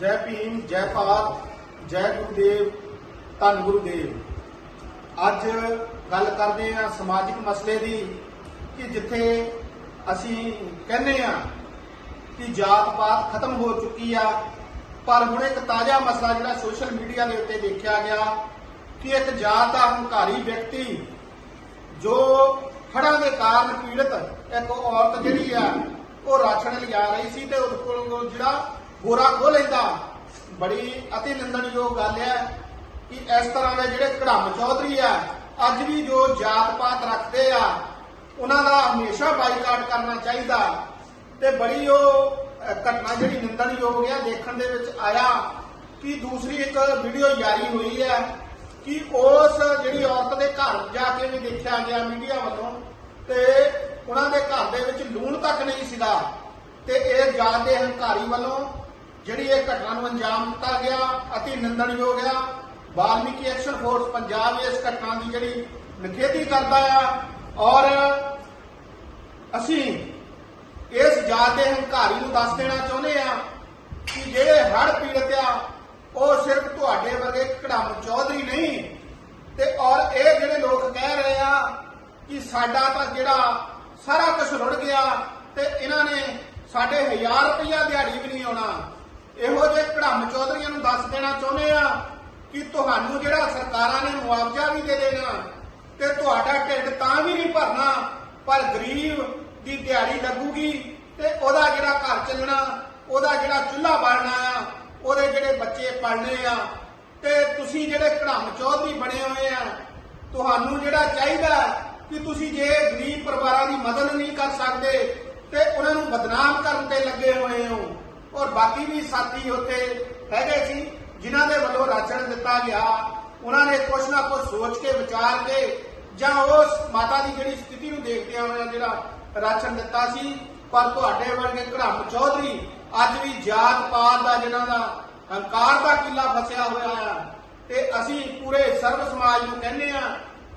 ਜੈ ਭੀਮ, ਜੈ ਭਾਰਤ ਜੈ ਗੁਰੂਦੇਵ, ਧੰਨ ਗੁਰੂਦੇਵ। ਅੱਜ ਗੱਲ ਕਰਦੇ ਹਾਂ ਸਮਾਜਿਕ ਮਸਲੇ ਦੀ ਕਿ ਜਿੱਥੇ ਅਸੀਂ ਕਹਿੰਦੇ ਆ ਕਿ ਜਾਤ ਪਾਤ ਖਤਮ ਹੋ ਚੁੱਕੀ ਆ, ਪਰ ਹੁਣ ਇੱਕ ਤਾਜ਼ਾ ਮਸਲਾ ਜਿਹੜਾ ਸੋਸ਼ਲ ਮੀਡੀਆ ਦੇ ਉੱਤੇ ਦੇਖਿਆ ਗਿਆ ਕਿ ਇੱਕ ਜਾਤ ਦਾ ਹੰਕਾਰੀ ਵਿਅਕਤੀ ਜੋ ਹੜ੍ਹਾਂ ਦੇ ਕਾਰਨ ਪੀੜਤ ਇੱਕ ਔਰਤ ਜਿਹੜੀ ਆ, ਉਹ ਰਾਸ਼ਨ ਲਿਆ ਰਹੀ ਸੀ ਤੇ ਉਸ ਕੋਲ ਜਿਹੜਾ ਗੋਰਾ ਖੋ ਲੈਂਦਾ। ਬੜੀ ਅਤੀ ਨਿੰਦਣਯੋਗ ਗੱਲ ਹੈ ਕਿ ਇਸ ਤਰ੍ਹਾਂ ਦੇ ਜਿਹੜੇ ਕੜਮ ਚੌਧਰੀ ਆ, ਅੱਜ ਵੀ ਜੋ ਜਾਤ ਪਾਤ ਰੱਖਦੇ ਆ, ਉਹਨਾਂ ਦਾ ਹਮੇਸ਼ਾ ਬਾਈਕਾਟ ਕਰਨਾ ਚਾਹੀਦਾ। ਤੇ ਬੜੀ ਉਹ ਘਟਨਾ ਜਿਹੜੀ ਨਿੰਦਣਯੋਗ ਆ, ਦੇਖਣ ਦੇ ਵਿੱਚ ਆਇਆ ਕਿ ਦੂਸਰੀ ਇੱਕ ਵੀਡੀਓ ਜਾਰੀ ਹੋਈ ਹੈ ਕਿ ਉਸ ਜਿਹੜੀ ਔਰਤ ਦੇ ਘਰ ਜਾ ਕੇ ਵੀ ਦੇਖਿਆ ਗਿਆ ਮੀਡੀਆ ਵੱਲੋਂ ਤੇ ਉਹਨਾਂ ਦੇ ਘਰ ਦੇ ਵਿੱਚ ਲੂਣ ਤੱਕ ਨਹੀਂ ਸੀਗਾ। ਤੇ ਇਹ ਜਾਤ ਦੇ ਹੰਕਾਰੀ ਵੱਲੋਂ ਜਿਹੜੀ ਇਹ ਘਟਨਾ ਨੂੰ ਅੰਜਾਮ ਦਿੱਤਾ ਗਿਆ ਅਤੀ ਨਿੰਦਣਯੋਗ ਆ, ਵਾਲਮੀਕੀ ਐਕਸ਼ਨ ਫੋਰਸ ਪੰਜਾਬ ਇਸ ਘਟਨਾ ਦੀ ਜਿਹੜੀ ਨਿਖੇਧੀ ਕਰਦਾ ਆ ਔਰ ਅਸੀਂ ਇਸ ਜਾਤ ਦੇ ਹੰਕਾਰੀ ਨੂੰ ਦੱਸ ਦੇਣਾ ਚਾਹੁੰਦੇ ਆ ਕਿ ਜਿਹੜੇ ਹੜ ਪੀੜਤ ਆ, ਉਹ ਸਿਰਫ ਤੁਹਾਡੇ ਵਰਗੇ ਕੜਮ ਚੌਧਰੀ ਨਹੀਂ, ਤੇ ਔਰ ਇਹ ਜਿਹੜੇ ਲੋਕ ਕਹਿ ਰਹੇ ਆ ਕਿ ਸਾਡਾ ਤਾਂ ਜਿਹੜਾ ਸਾਰਾ ਕੁਝ ਰੁੜ ਗਿਆ ਤੇ ਇਹਨਾਂ ਨੇ ਸਾਡੇ 1000 ਰੁਪਇਆ ਦਿਹਾੜੀ ਵੀ ਨਹੀਂ ਆਉਣਾ। ਇਹੋ ਜਿਹੇ ਕੜਮ ਚੌਧਰੀਆਂ ਨੂੰ ਦੱਸ ਦੇਣਾ ਚਾਹੁੰਦੇ ਆ ਕਿ ਤੁਹਾਨੂੰ ਜਿਹੜਾ ਸਰਕਾਰਾਂ ਨੇ ਮੁਆਵਜ਼ਾ ਵੀ ਦੇ ਦੇਣਾ ਤੇ ਤੁਹਾਡਾ ਢਿੱਡ ਤਾਂ ਵੀ ਨਹੀਂ ਭਰਨਾ, ਪਰ ਗਰੀਬ ਦੀ ਦਿਹਾੜੀ ਲੱਗੂਗੀ ਤੇ ਉਹਦਾ ਜਿਹੜਾ ਘਰ ਚੱਲਣਾ, ਉਹਦਾ ਜਿਹੜਾ ਚੁੱਲ੍ਹਾ ਬਾਲਣਾ ਆ, ਉਹਦੇ ਜਿਹੜੇ ਬੱਚੇ ਪੜਨੇ ਆ ਤੇ ਤੁਸੀਂ ਜਿਹੜੇ ਕੜਮ ਚੌਧਰੀ ਬਣੇ ਹੋਏ ਆ, ਤੁਹਾਨੂੰ ਜਿਹੜਾ ਚਾਹੀਦਾ ਕਿ ਤੁਸੀਂ ਜੇ ਗਰੀਬ ਪਰਿਵਾਰਾਂ ਦੀ ਮਦਦ ਨਹੀਂ ਕਰ ਸਕਦੇ ਤੇ ਉਹਨਾਂ ਨੂੰ ਬਦਨਾਮ ਕਰਨ ਤੇ ਲੱਗੇ ਹੋਏ ਔਰ ਬਾਕੀ ਵੀ ਸਾਥੀ ਉੱਥੇ ਹੈਗੇ ਸੀ, ਜਿਨ੍ਹਾਂ ਦੇ ਵੱਲੋਂ ਰਾਸ਼ਨ ਦਿੱਤਾ ਗਿਆ। ਉਹਨਾਂ ਨੇ ਕੁਛ ਨਾ ਕੁਛ ਸੋਚ ਕੇ ਵਿਚਾਰ ਕੇ ਜਾਂ ਉਸ ਮਾਤਾ ਦੀ ਜਿਹੜੀ ਸਥਿਤੀ ਨੂੰ ਦੇਖਦਿਆਂ ਹੋਇਆ ਜਿਹੜਾ ਰਾਸ਼ਨ ਦਿੱਤਾ ਸੀ, ਪਰ ਤੁਹਾਡੇ ਵਰਗੇ ਘੜਮ ਚੌਧਰੀ ਅੱਜ ਵੀ ਜਾਤ ਪਾਤ ਦਾ ਜਿਹਨਾਂ ਦਾ ਹੰਕਾਰ ਦਾ ਕਿਲਾ ਫਸਿਆ ਹੋਇਆ ਆ। ਤੇ ਅਸੀਂ ਪੂਰੇ ਸਰਵ ਸਮਾਜ ਨੂੰ ਕਹਿੰਦੇ ਆ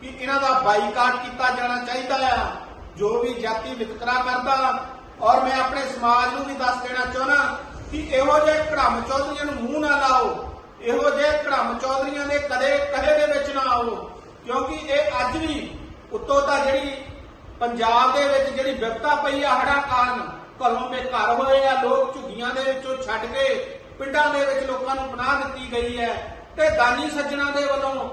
ਕਿ ਇਹਨਾਂ ਦਾ ਬਾਈਕਾਟ ਕੀਤਾ ਜਾਣਾ ਚਾਹੀਦਾ ਆ, ਜੋ ਵੀ ਜਾਤੀ ਵਿਤਕਰਾ ਕਰਦਾ। ਔਰ ਮੈਂ ਆਪਣੇ ਸਮਾਜ ਨੂੰ ਵੀ ਦੱਸ ਦੇਣਾ ਚਾਹੁੰਦਾ ਕਿ ਇਹੋ ਜਿਹੇ ਘੜਮ ਚੌਧਰੀਆਂ ਨੂੰ ਮੂੰਹ ਨਾ ਲਾਓ, ਇਹੋ ਜਿਹੇ ਘੜਮ ਚੌਧਰੀਆਂ ਦੇ ਕਦੇ ਕਹੇ ਦੇ ਵਿੱਚ ਨਾ ਆਓ, ਕਿਉਂਕਿ ਇਹ ਅੱਜ ਵੀ ਉੱਤੋਂ ਤਾਂ ਜਿਹੜੀ ਪੰਜਾਬ ਦੇ ਵਿੱਚ ਜਿਹੜੀ ਵਿਪਤਾ ਪਈ ਆ ਹੜਾ ਕਾਰਨ, ਘਰੋਂ ਬੇਘਰ ਹੋਏ ਆ, ਲੋਕ ਝੁੱਗੀਆਂ ਦੇ ਵਿੱਚੋਂ ਛੱਡ ਕੇ ਪਿੰਡਾਂ ਦੇ ਵਿੱਚ ਲੋਕਾਂ ਨੂੰ ਬਣਾ ਦਿੱਤੀ ਗਈ ਹੈ। ਤੇ ਦਾਨੀ ਸੱਜਣਾ ਦੇ ਵੱਲੋਂ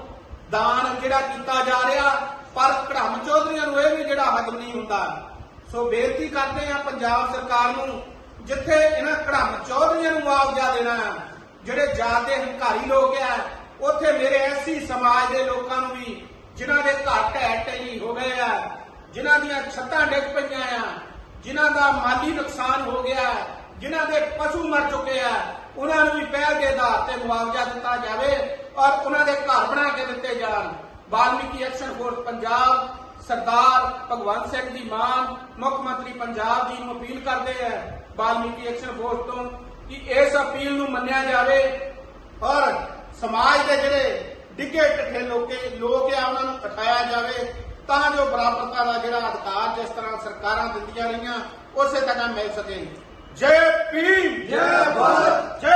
ਦਾਨ ਜਿਹੜਾ ਕੀਤਾ ਜਾ ਰਿਹਾ, ਪਰ ਘੜਮ ਚੌਧਰੀਆਂ ਨੂੰ ਇਹ ਵੀ ਜਿਹੜਾ ਹਜਮ ਨਹੀਂ ਹੁੰਦਾ। ਸੋ ਬੇਨਤੀ ਕਰਦੇ ਆ ਪੰਜਾਬ ਸਰਕਾਰ ਨੂੰ ਜਿੱਥੇ ਇਹਨਾਂ ਕੜਮ ਚੌਧਰੀਆਂ ਨੂੰ ਮੁਆਵਜ਼ਾ ਦੇਣਾ ਜਿਹੜੇ ਜਾਤ ਦੇ ਹੰਕਾਰੀ ਲੋਕ ਆ ਉੱਥੇ ਮੇਰੇ ਐਸੀ ਸਮਾਜ ਦੇ ਲੋਕਾਂ ਨੂੰ ਵੀ ਜਿਨ੍ਹਾਂ ਦੇ ਘਰ ਢਹਿ ਢੇਰੀ ਹੋ ਗਏ ਆ ਜਿਨ੍ਹਾਂ ਦੀਆਂ ਛੱਤਾਂ ਡਿੱਗ ਪਈਆਂ ਆ ਜਿਨ੍ਹਾਂ ਦਾ ਮਾਲੀ ਨੁਕਸਾਨ ਹੋ ਗਿਆ ਜਿਨ੍ਹਾਂ ਦੇ ਪਸ਼ੂ ਮਰ ਚੁੱਕੇ ਆ ਉਹਨਾਂ ਨੂੰ ਵੀ ਪਹਿਲ ਦੇ ਆਧਾਰ ਤੇ ਮੁਆਵਜ਼ਾ ਦਿੱਤਾ ਜਾਵੇ ਔਰ ਉਹਨਾਂ ਦੇ ਘਰ ਬਣਾ ਕੇ ਦਿੱਤੇ ਜਾਣ। ਵਾਲਮੀਕੀ ਐਕਸ਼ਨ ਫੋਰਸ ਪੰਜਾਬ, ਸਰਦਾਰ ਭਗਵੰਤ ਸਿੰਘ ਦੀ ਮਾਨ ਮੁੱਖ ਮੰਤਰੀ ਪੰਜਾਬ ਜੀ ਨੂੰ ਅਪੀਲ ਕਰਦੇ ਆ ਵਾਲਮੀਕੀ ਐਕਸ਼ਨ ਫੋਰਸ ਤੋਂ ਕਿ ਇਸ ਅਪੀਲ ਨੂੰ ਮੰਨਿਆ ਜਾਵੇ। ਔਰ ਸਮਾਜ ਦੇ ਜਿਹੜੇ ਡਿੱਗੇ ਟੱਠੇ ਲੋਕੇ ਲੋਕ ਆ ਉਹਨਾਂ ਨੂੰ ਉਠਾਇਆ ਜਾਵੇ ਤਾਂ ਜੋ ਬਰਾਬਰਤਾ ਦਾ ਜਿਹੜਾ ਅਧਿਕਾਰ ਜਿਸ ਤਰ੍ਹਾਂ ਸਰਕਾਰਾਂ ਦਿੰਦੀਆਂ ਰਹੀਆਂ ਉਸੇ ਤਰ੍ਹਾਂ ਮਿਲ ਸਕੇ। ਜੈ ਭੀਮ! ਜੈ ਭਾਰਤ! ਜੈ